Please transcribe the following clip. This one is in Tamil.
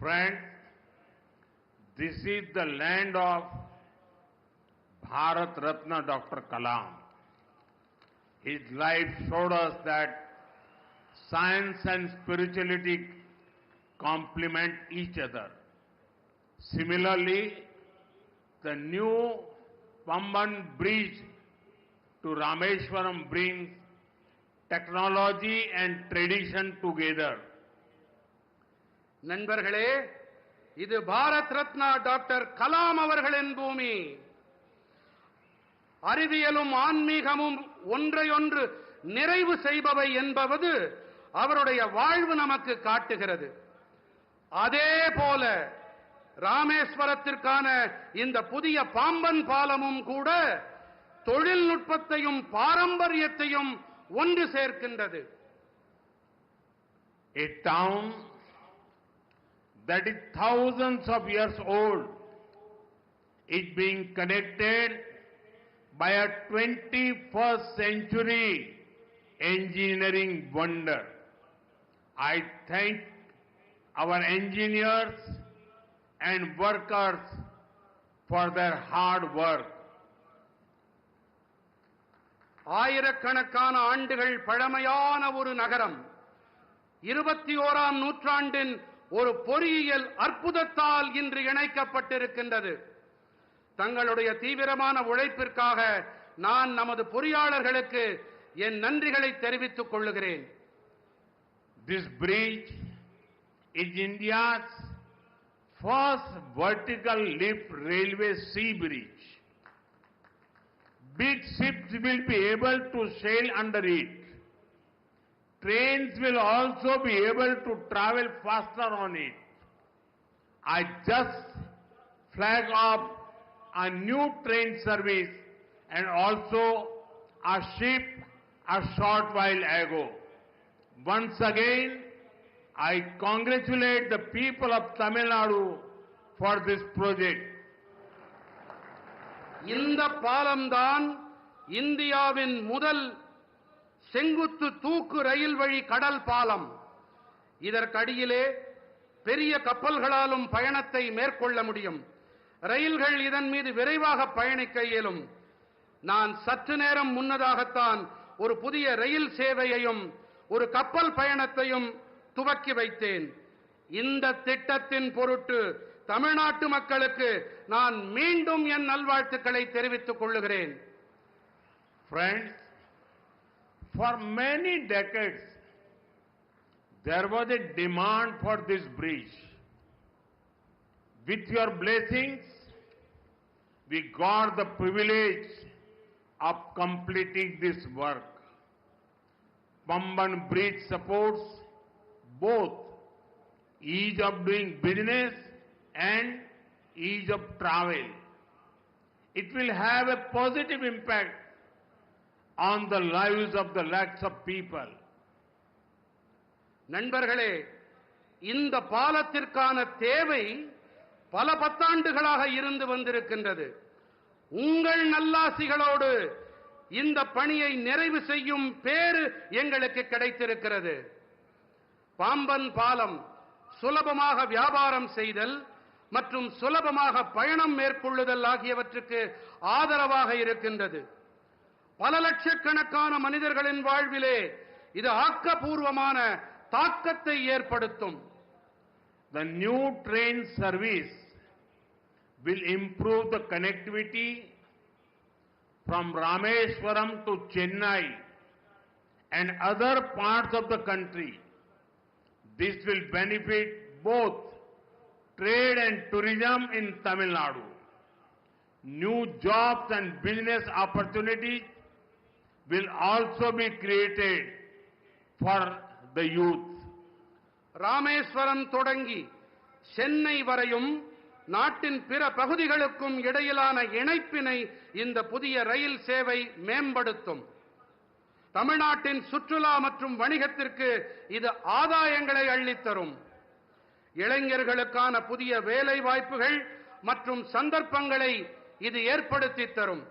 Friends, this is the land of Bharat Ratna Dr. Kalam. His life showed us that science and spirituality complement each other. Similarly, the new Pamban bridge to Rameshwaram brings technology and tradition together. நண்பர்களே இது பாரத் ரத்னா டாக்டர் கலாம் அவர்களின் பூமி. அறிவியலும் ஆன்மீகமும் ஒன்றையொன்று நிறைவு செய்பவை என்பது அவருடைய வாழ்வு நமக்கு காட்டுகிறது. அதே போல ராமேஸ்வரத்திற்கான இந்த புதிய பாம்பன் பாலமும் கூட தொழில்நுட்பத்தையும் பாரம்பரியத்தையும் ஒன்று சேர்க்கின்றது. A town that is thousands of years old is being connected by a 21st century engineering wonder. I thank our engineers and workers for their hard work. ஆயிரக்கணக்கான ஆண்டுகள் பழமையான ஒரு நகரம் இருபத்தி ஓராம் நூற்றாண்டின் ஒரு பொறியியல் அற்புதத்தால் இன்று இணைக்கப்பட்டிருக்கின்றது தங்களுடைய தீவிரமான உழைப்பிற்காக நான் நமது பொறியாளர்களுக்கு என் நன்றிகளை தெரிவித்துக் கொள்ளுகிறேன் this bridge is India's first vertical lift railway sea bridge. Big ships will be able to sail under it. Trains will also be able to travel faster on it. I just flag off a new train service and also a ship a short while ago. Once again, I congratulate the people of Tamil Nadu for this project. இந்த பாலம்தான் இந்தியாவின் முதல் செங்குத்து தூக்கு ரயில் வழி கடல் பாலம். இதற்கடியிலே பெரிய கப்பல்களாலும் பயணத்தை மேற்கொள்ள முடியும். ரயில்கள் இதன் மீது விரைவாக பயணிக்க இயலும். நான் சற்று நேரம் முன்னதாகத்தான் ஒரு புதிய ரயில் சேவையையும் ஒரு கப்பல் பயணத்தையும் துவக்கி வைத்தேன். இந்த திட்டத்தின் பொருட்டு தமிழ்நாட்டு மக்களுக்கு நான் மீண்டும் என் நல்வாழ்த்துக்களை தெரிவித்துக் கொள்ளுகிறேன். Friends, for many decades, there was a demand for this bridge. With your blessings, we got the privilege of completing this work. Pamban Bridge supports both ease of doing business and ease of travel. It will have a positive impact on the lives of the lakhs of people. நண்பர்களே இந்த பாலத்திற்கான தேவை பல பத்தாண்டுகளாக இருந்து வந்திருக்கின்றது. உங்கள் நல்லாசிகளோடு இந்த பணியை நிறைவு செய்யும் பேறு எங்களுக்கு கிடைத்திருக்கிறது. பாம்பன் பாலம் சுலபமாக வியாபாரம் செய்தல் மற்றும் சுலபமாக பயணம் மேற்கொள்ளுதல் ஆகியவற்றுக்கு ஆதரவாக இருக்கின்றது. பல லட்சக்கணக்கான மனிதர்களின் வாழ்விலே இது ஆக்கப்பூர்வமான தாக்கத்தை ஏற்படுத்தும் The new train service will improve the connectivity from Rameswaram to Chennai and other parts of the country. This will benefit both trade and tourism in Tamil Nadu. New jobs and business opportunities will also be created for the youth. Rameswaram தொடங்கி சென்னை வரையும் நாட்டின் பிற பகுதிகளுக்கும் இடையிலான இணைப்பினை இந்த புதிய ரயில் சேவை மேம்படுத்தும். தமிழ்நாட்டின் சுற்றுலா மற்றும் வணிகத்திற்கு இது ஆதாயங்களை அள்ளித்தரும். இளைஞர்களுக்கான புதிய வேலை வாய்ப்புகள் மற்றும் சந்தர்ப்பங்களை இது ஏற்படுத்தி தரும்.